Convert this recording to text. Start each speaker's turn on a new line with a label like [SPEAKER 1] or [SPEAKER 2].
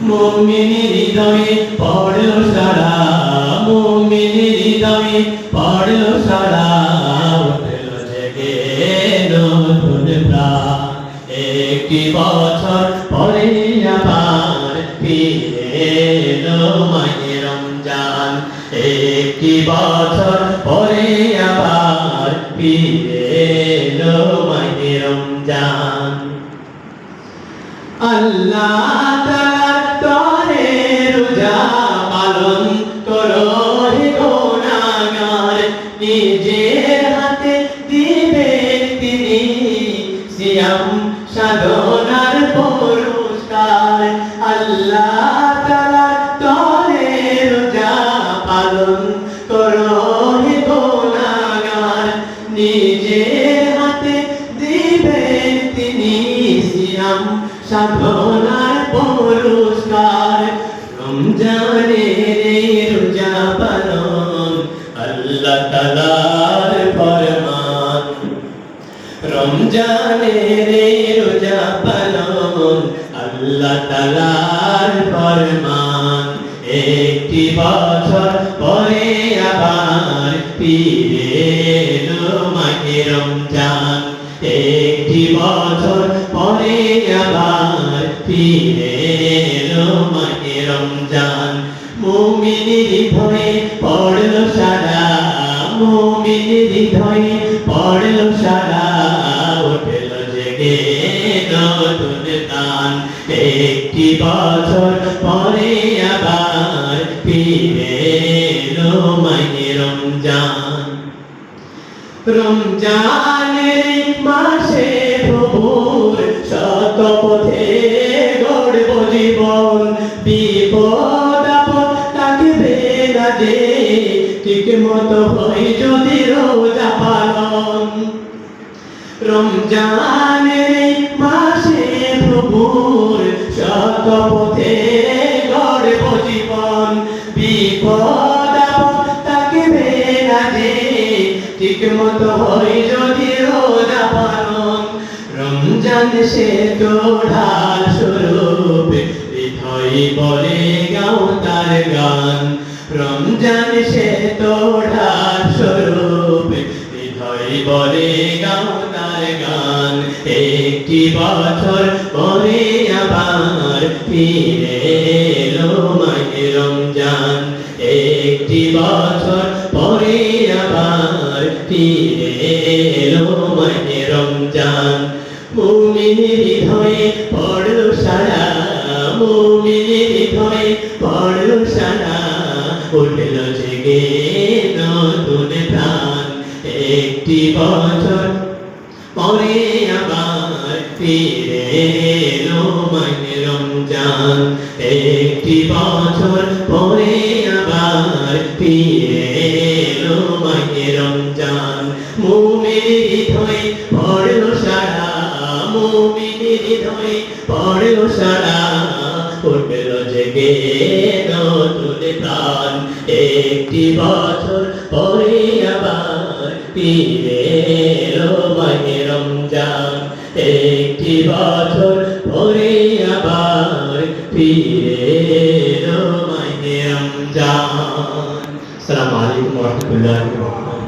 [SPEAKER 1] মুমিনের হৃদয়ে পড়ল সারা মুমিনের হৃদয়ে পড়ল সারা। উঠল জেগে নতুন প্রাণ। একটি বছর পরে আবার ফিরে এলো মাহে রমজান। একটি বছর পরে আবার ফিরে এলো রমজান আল্লাহ তাআলার তরে রোজা পালন করো হে গুনাহগার। নিজের হাতে দিবে তিনি সিয়াম সাধনার পুরস্কার। আল্লাহ সিয়াম সাধনার পুরস্কার। রমজানের এই রোজা পালন আল্লাহ তালার ফরমান। রমজানের এই রোজা পালন আল্লাহ তালার ফরমান। একটি বছর পরে আবার ফিরে মাহে রমজান। একটি বছর পরে রমজান। মুমিনের হৃদয়ে পড়ল সারা, মুমিনের হৃদয়ে পড়ল সারা, উঠল জেগে নতুন গান। একটি বছর পরে আবার ফিরে মাহে রমজান। রমজানের মাসে না ঠিক মতো হয় যদি রোজা পালন। রমজানের মাসে প্রভুর শত পথে গড়ব জীবন বিপদ থাকবে না যে, ঠিক মতো হয় যদি রোজা পালন। রমজান সে ঢাল স্বরূপ, হৃদয় বলে গাও তার গান। রমজান সে তো ঢাল স্বরূপ। হৃদয় বলে গাও গান। একটি বছর পরে আবার ফিরে এলো মাহে রমজান। একটি বছর পরে আবার ফিরে এলো মাহে রমজান। মুমিনের হৃদয়ে পড়ল সারা মুমিনের হৃদয়ে পড়ল সারা। উঠল জেগে নতুন প্রাণ। একটি বছর পরে আবার ফিরে এলো মাহে রমজান। একটি বছর পরে আবার ফিরে এলো মাহে রমজান। মুমিনের হৃদয়ে পড়ল সারা, মুমিনের হৃদয়ে পড়ল সারা। উঠল জেগে নতুন প্রাণ, একটি বছর পরে আবার ফিরে এলো মাহে রমজান। একটি বছর পরে আবার ফিরে এলো মাহে রমজান। সালাম আলাইকুম রাহমাতুল্লাহি